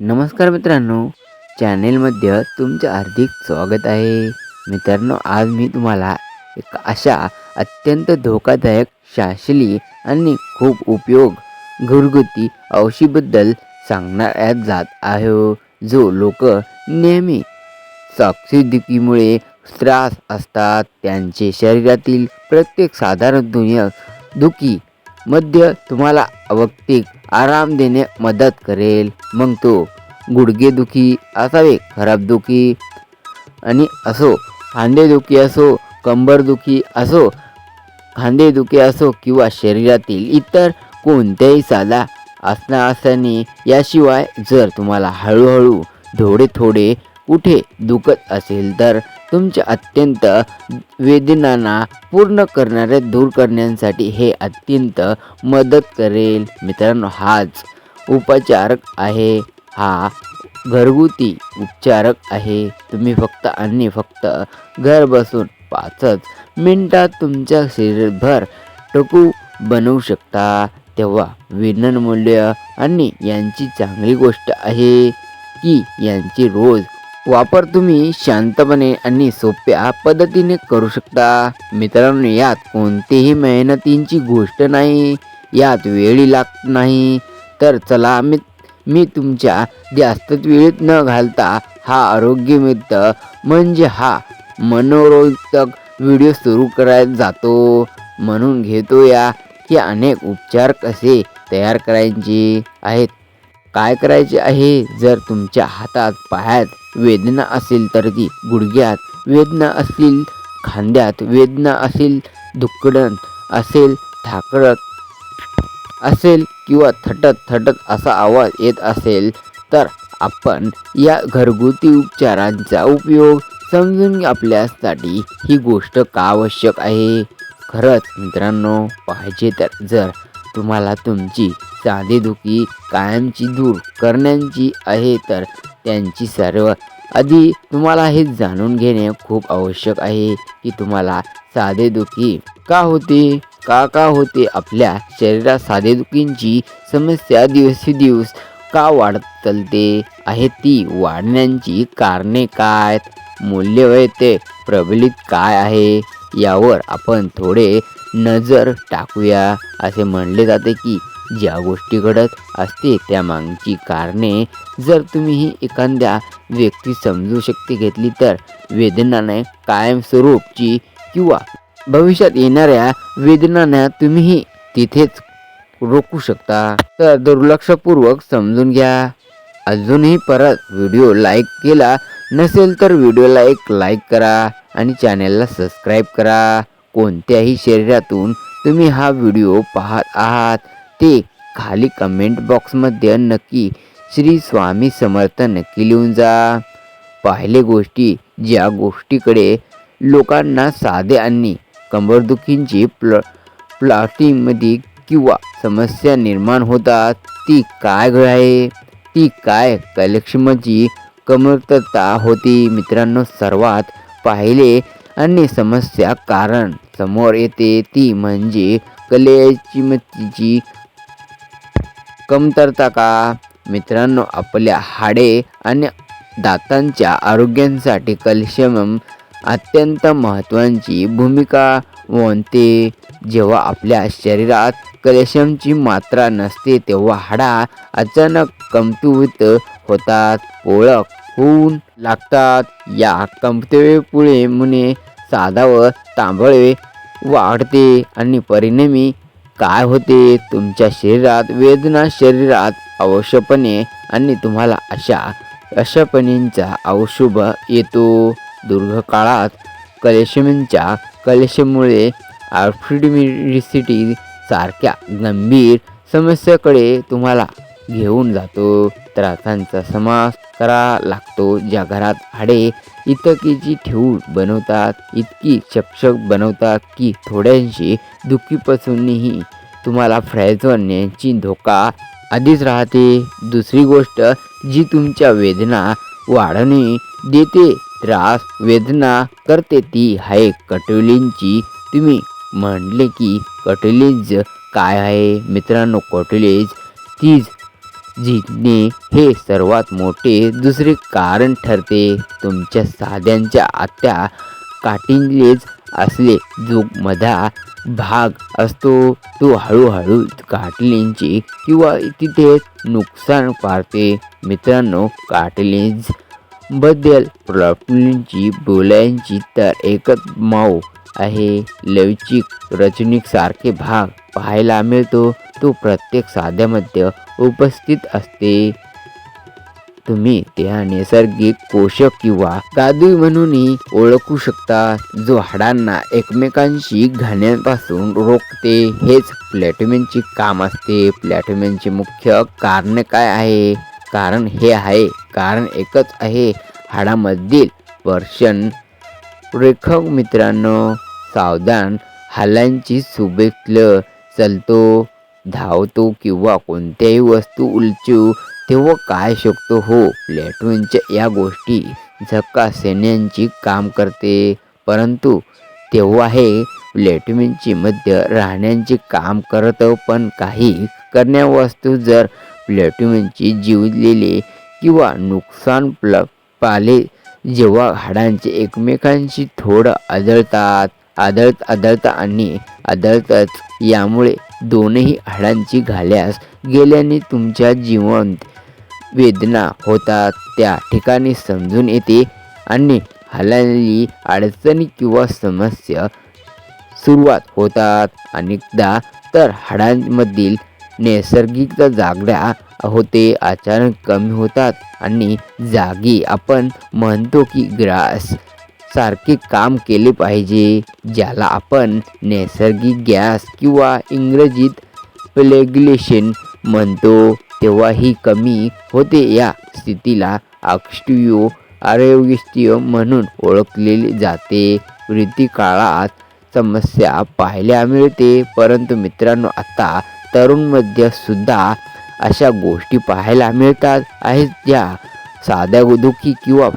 नमस्कार मित्रांनो चॅनेलमध्ये तुमचं हार्दिक स्वागत आहे. मित्रांनो आज मी तुम्हाला एक अशा अत्यंत धोकादायक शासली आणि खूप उपयोग घरगुती औषधीबद्दल सांगण्यात जात आहे. जो लोक नेहमी साक्षीदुखीमुळे त्रास असतात त्यांचे शरीरातील प्रत्येक साधारण दुनिया दुखी मध्य तुम्हाला वैयक्तिक आराम देणे मदत करेल. मग तो गुडघेदुखी असावे खराब दुखी आणि असो खांदेदुखी असो कंबरदुखी असो खांदेदुखी असो किंवा शरीरातील इतर कोणत्याही साधा आसना असणे याशिवाय जर तुम्हाला हळूहळू थोडे थोडे कुठे दुखत असेल तर तुमच्या अत्यंत वेदनांना पूर्ण करणारे दूर करण्यासाठी हे अत्यंत मदत करेल. मित्रांनो हाच उपचारक आहे. हा घरगुती उपचारक आहे. तुम्ही फक्त आणि फक्त घर बसून पाचच मिनटात तुमच्या शरीरभर टकू बनवू शकता. तेव्हा विज्ञान मूल्य आणि यांची चांगली गोष्ट आहे की यांची रोज वापर तुम्ही शांतपणे आणि सोप्या पद्धतीने करू शकता. मित्रांनो यात कोणतीही मेहनतींची गोष्ट नाही यात वेळी लागत नाही. तर चला मी मी तुमच्या जास्त वेळेत न घालता हा आरोग्यमित्र म्हणजे हा मनोरंजक व्हिडिओ सुरू करायला जातो. म्हणून घेतो या की अनेक उपचार कसे तयार करायचे आहेत. काय करायचे आहे? जर तुमच्या हातात पायात वेदना असेल तर ती गुडघ्यात वेदना असतील खांद्यात वेदना असेल दुकडण असेल थाकडत असेल किंवा थटत थटत असा आवाज येत असेल तर आपण या घरगुती उपचारांचा उपयोग समजून आपल्यासाठी ही गोष्ट का आवश्यक आहे? खरंच मित्रांनो पाहिजे तर जर तुम्हाला तुमची सांधेदुखी कायमची दूर करण्याची आहे तर त्यांची सर्व आधी तुम्हाला हे जाणून घेणे खूप आवश्यक आहे की तुम्हाला साधेदुखी का होते? का का होते? आपल्या शरीरात साधेदुखींची समस्या दिवसेदिवस का वाढत चालते आहे ती वाढण्याची कारणे काय? मूल्य ते प्रबलित काय आहे? यावर आपण थोडे नजर टाकूया. असे म्हणले जाते की ज्या गोष्टी घडत असते त्या मागची कारणे जर तुम्ही ही एखाद्या व्यक्ती समजू शक्ती घेतली तर वेदनाने कायमस्वरूपची किंवा भविष्यात येणाऱ्या वेदनांना तुम्हीही तिथेच रोखू शकता. तर दुर्लक्षपूर्वक समजून घ्या. अजूनही परत व्हिडिओ लाईक केला नसेल तर व्हिडिओला एक लाईक करा आणि चॅनेलला सबस्क्राईब करा. कोणत्याही शरीरातून तुम्ही हा व्हिडिओ पाहत आहात ते खाली कमेंट बॉक्समध्ये नक्की श्री स्वामी समर्थ नक्की लिहून जा. पाहिले गोष्टी ज्या गोष्टीकडे लोकांना साधे आणि कंबरदुखींची प्ल प्लॉटिंगमध्ये किंवा समस्या निर्माण होतात ती काय घड आहे? ती काय कलेक्षमची कमतरता होती? मित्रांनो सर्वात पाहिले आणि समस्या कारण समोर येते ती म्हणजे कलेची मतीची कमतरता का? मित्रांनो आपल्या हाडे आणि दातांच्या आरोग्यासाठी कॅल्शियम अत्यंत महत्त्वाची भूमिका वनते जेव्हा आपल्या शरीरात कॅल्शियमची मात्रा नसते तेव्हा हाडा अचानक कमकुवत होतात ओळख होऊन लागतात. या कमतरतेमुळे मुने साधा व तांबळे वाढते आणि परिणामी काय होते? तुमच्या शरीरात वेदना शरीरात अवश्यपणे आणि तुम्हाला अशा अशापणींचा अवशुभ येतो. दीर्घकाळात कलेशमींच्या कलेशमुळे आर्थिडिमिडिसिटी सारख्या गंभीर समस्याकडे तुम्हाला घेऊन जातो. त्रासांचा समास करा लागतो. ज्या घरात हाडे इतकीची ठेवून बनवतात इतकी चकचक बनवतात की थोड्यांशी दुःखीपासूनही तुम्हाला फ्रॅजवण्याची धोका आधीच राहते. दुसरी गोष्ट जी तुमच्या वेदना वाढणे देते त्रास वेदना करते ती आहे कटोलींची. तुम्ही म्हणले की कटोलीज काय आहे? मित्रांनो कटोलीज तीच जिंकणे हे सर्वात मोठे दुसरे कारण ठरते तुमच्या साध्यांच्या आत्या काटिंगलेच असले जो मधा भाग असतो तो हळूहळू काटलींची किंवा तिथे नुकसान पारते. मित्रांनो काटलींज बद्दल प्रॉब्लेमची बोलायची तर एकच माऊ आहे. लवचिक रचनिक सारखे भाग पाहायला मिळतो. तो प्रत्येक साध्यामध्ये उपस्थित असते. तुम्ही त्या नैसर्गिक पोषक किंवा दादू म्हणूनही ओळखू शकता जो हाडांना एकमेकांशी घाण्यापासून रोखते. हेच प्लॅटोमेनचे काम असते. प्लॅटोमेनचे मुख्य कारण काय आहे? कारण हे आहे कारण एकच आहे हाडामधील पर्शन रेखक मित्रांनो सावधान. हालांची सुबेतलं चलतो धावतो किंवा कोणत्याही वस्तू उलचू तेव्हा काय शकतो हो? प्लॅटूनच्या या गोष्टी झक्का सैन्यांची काम करते. परंतु तेव्हा हे प्लॅटूनची मध्य राहण्याचे काम करत पण काही करण्या वस्तू जर प्लॅटूनची जीवलेले किंवा नुकसान प्ल पाले जेव्हा हाडांचे एकमेकांशी थोडं आदळतात आदळत आदळता आणि आदळतच. यामुळे दोनही हाडांची घाल्यास गेल्याने तुमच्या जिवंत वेदना होतात. त्या ठिकाणी समजून येते आणि हालाली अडचणी किंवा समस्या सुरुवात होतात. अनेकदा तर हाडांमधील नैसर्गिक जागड्या होते अचानक कमी होतात आणि जागी आपण म्हणतो की ग्रास सारखे काम केले पाहिजे ज्याला आपण नैसर्गिक गॅस किंवा इंग्रजीत प्लेग्लेशन म्हणतो. तेव्हा ही कमी होते या स्थितीला ऑक्स्टिओ आरोग्य म्हणून ओळखले जाते. वृत्ती काळात समस्या पाहायला मिळते परंतु मित्रांनो आता तरुणमध्ये सुद्धा अशा गोष्टी पाहायला मिळतात. आहेत ज्या साध्या दुखी किंवा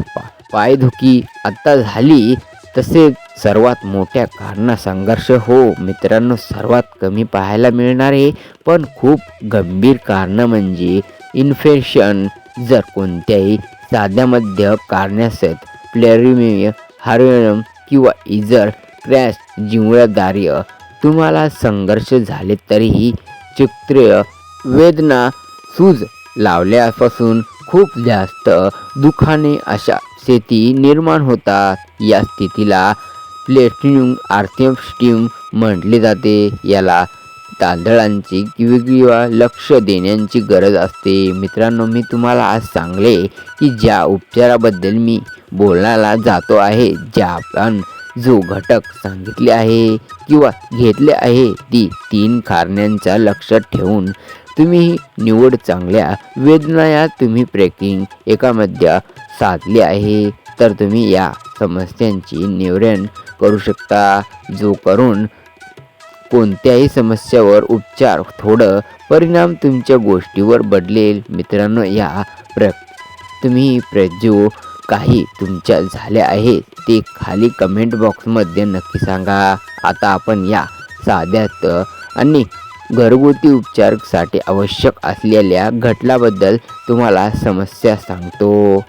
पायदुखी आत्ता झाली तसेच सर्वात मोठ्या कारणा संघर्ष हो. मित्रांनो सर्वात कमी पाहायला मिळणारे पण खूप गंभीर कारणं म्हणजे इन्फेक्शन जर कोणत्याही साध्यामध्ये कारणासत प्लेरिमिय हार्वेनम किंवा इजर क्रॅश जिवळदार्य तुम्हाला संघर्ष झाले तरीही चित्र वेदना सूज लावल्यापासून खूप जास्त दुखाने अशा स्थिती निर्माण होतात. या स्थितीला प्लेटिनियम आर्थियम म्हटले जाते. याला तांदळांची किंवा लक्ष देण्याची गरज असते. मित्रांनो मी तुम्हाला आज सांगले की ज्या उपचाराबद्दल मी बोलण्याला जातो आहे ज्या आपण जो घटक सांगितले आहे किंवा घेतले आहे ती तीन कारण्यांचा लक्षात ठेवून तुम्ही निवड चांगल्या वेदना या तुम्ही ट्रेकिंग एकामध्ये साधले आहे तर तुम्ही या समस्यांची निवारण करू शकता जो करून कोणत्याही समस्यावर उपचार थोडं परिणाम तुमच्या गोष्टीवर बदलेल. मित्रांनो या प्र तुम्ही प्रजो काही तुमच्या झाल्या आहेत ते खाली कमेंट बॉक्समध्ये नक्की सांगा. आता आपण या साध्यात आणि घरगुती उपचारासाठी आवश्यक असलेल्या घटलाबद्दल तुम्हाला समस्या सांगतो.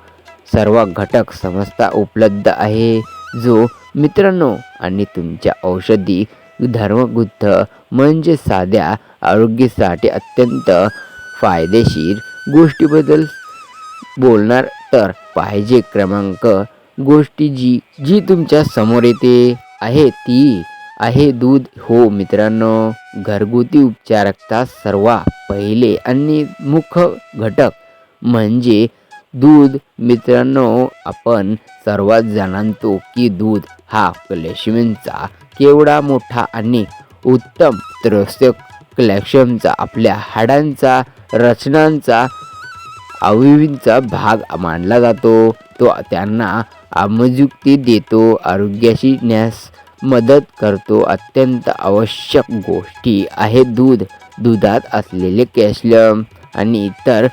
सर्व घटक समजता उपलब्ध आहे. जो मित्रांनो आणि तुमच्या औषधी धर्मगुद्ध म्हणजे साध्या आरोग्यासाठी अत्यंत फायदेशीर गोष्टीबद्दल बोलणार तर पाहिजे क्रमांक गोष्टी जी जी तुमच्यासमोर येते. आहे ती आहे दूध. हो मित्रांनो घरगुती उपचारकता सर्वात पहिले आणि मुख्य घटक म्हणजे दूध. मित्रांनो आपण सर्वात जाणतो की दूध हा कॅल्शियमचा केवढा मोठा आणि उत्तम त्रस्त कॅल्शियमचा आपल्या हाडांचा रचनांचा अवयवींचा भाग मानला जातो. तो त्यांना आमजुक्ती देतो आरोग्याशी न्यास मदत करतो. अत्यंत आवश्यक गोष्टी आहे दूध दुधात असलेले कॅल्शियम आणि इतर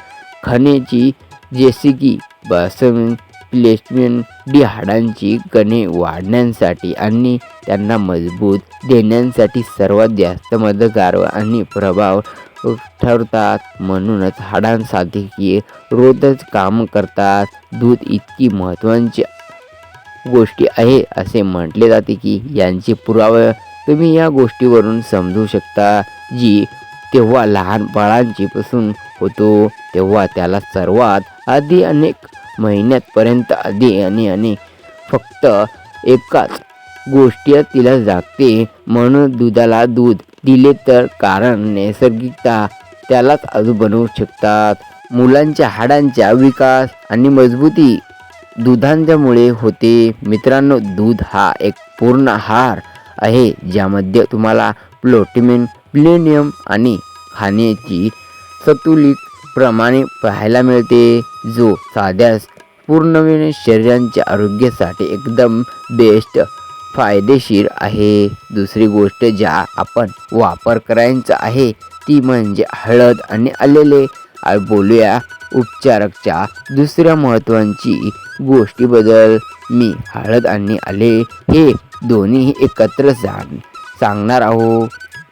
खनिजी जसे की बसम प्लेसमेंट डी हाडांची कणे वाढण्यासाठी आणि त्यांना मजबूत देण्यासाठी सर्वात जास्त मदतगार आणि प्रभाव ठरतात म्हणूनच हाडांसाठी रोजच काम करतात. दूध इतकी महत्त्वाची गोष्टी आहे असे म्हटले जाते की यांचे पुरावे तुम्ही या गोष्टीवरून समजू शकता. जी तेव्हा लहान बाळांची पासून होतो तेव्हा त्याला सर्वात आधी अनेक महिन्यापर्यंत आधी आणि आणि फक्त एकाच गोष्टी तिला जागते. म्हणून दुधाला दूध दिले तर कारण नैसर्गिकता त्यालाच अजून बनवू शकतात. मुलांच्या हाडांचा विकास आणि मजबूती दुधांच्यामुळे होते. मित्रांनो दूध हा एक पूर्ण आहार आहे ज्यामध्ये तुम्हाला प्लोटिमिन प्लेनियम आणि खाण्याची संतुलित प्रमाणे पाहायला मिळते जो साध्या पूर्णपणे शरीराच्या आरोग्यासाठी एकदम बेस्ट फायदेशीर आहे. दुसरी गोष्ट ज्या आपण वापर करायचा आहे ती म्हणजे हळद आणि आलेले. बोलूया उपचारकच्या दुसऱ्या महत्त्वाची गोष्टीबद्दल. मी हळद आणि आले हे दोन्ही एकत्र सांग सांगणार आहो.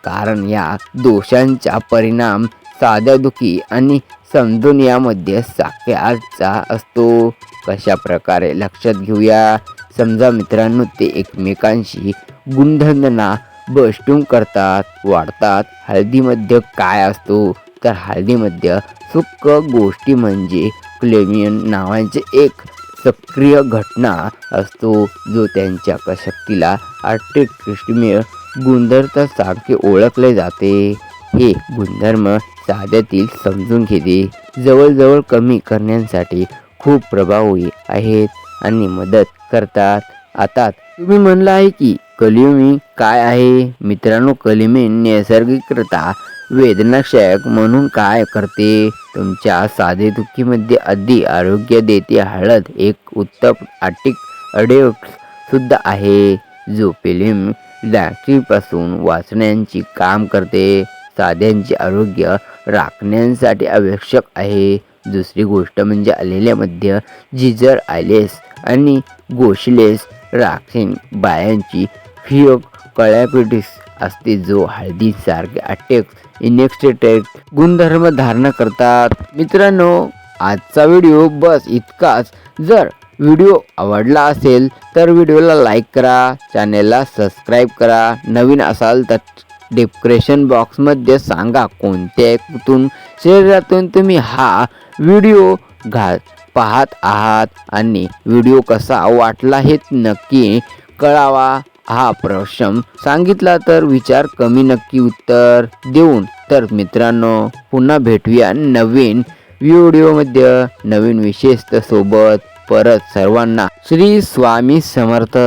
कारण या दोषांचा परिणाम साध्या दुखी आणि समजून यामध्ये साख्याचा असतो. कशा प्रकारे लक्षात घेऊया? समजा मित्रांनो ते एकमेकांशी गुणधर्मना बष्टून करतात वाढतात. हळदीमध्ये काय असतो? तर हळदीमध्ये सुख गोष्टी म्हणजे क्लेमियन नावाचे एक सक्रिय घटना असतो जो त्यांच्या क- शक्तीला आर्टिस्टमीय गुणधर्मासारखे ओळखले जाते. हे गुणधर्म साध्यातील समजून घेते जवळजवळ कमी करण्यासाठी खूप प्रभावी आहेत आणि मदत करतात. आता तुम्ही म्हणलं आहे की कलिमी काय आहे? मित्रांनो कलिमी नैसर्गिकरित्या वेदनाक्षयक म्हणून काय करते? तुमच्या साधे दुःखीमध्ये अगदी आरोग्य देते हळद एक उत्तम आटिक अडेक्स सुद्धा आहे जो फिलिमपासून वाचण्याची काम करते. साध्यांचे आरोग्य राखण्यासाठी आवश्यक आहे. दुसरी गोष्ट म्हणजे आलेल्यामध्ये जिजर आयलेस आणि गोशलेस राखीन. बायांची फियोग कळ्यापिटीस असते जो हळदीसारखे अटॅक इनेक्स्टेटेड गुणधर्म धारण करतात. मित्रांनो आजचा व्हिडिओ बस इतकाच. जर व्हिडिओ आवडला असेल तर व्हिडिओला लाईक करा चॅनेलला सबस्क्राईब करा. नवीन असाल तर डिस्क्रिप्शन बॉक्समध्ये सांगा कोणत्या कुठून शरीरातून तुम्ही हा व्हिडिओ घा पाहत आहात आणि व्हिडिओ कसा वाटला हे नक्की कळावा. हा प्रश्न सांगितला तर विचार कमी नक्की उत्तर देऊन. तर मित्रांनो पुन्हा भेटूया नवीन व्हिडिओमध्ये. नवीन विशेषतः सोबत परत सर्वांना. श्री स्वामी समर्थ.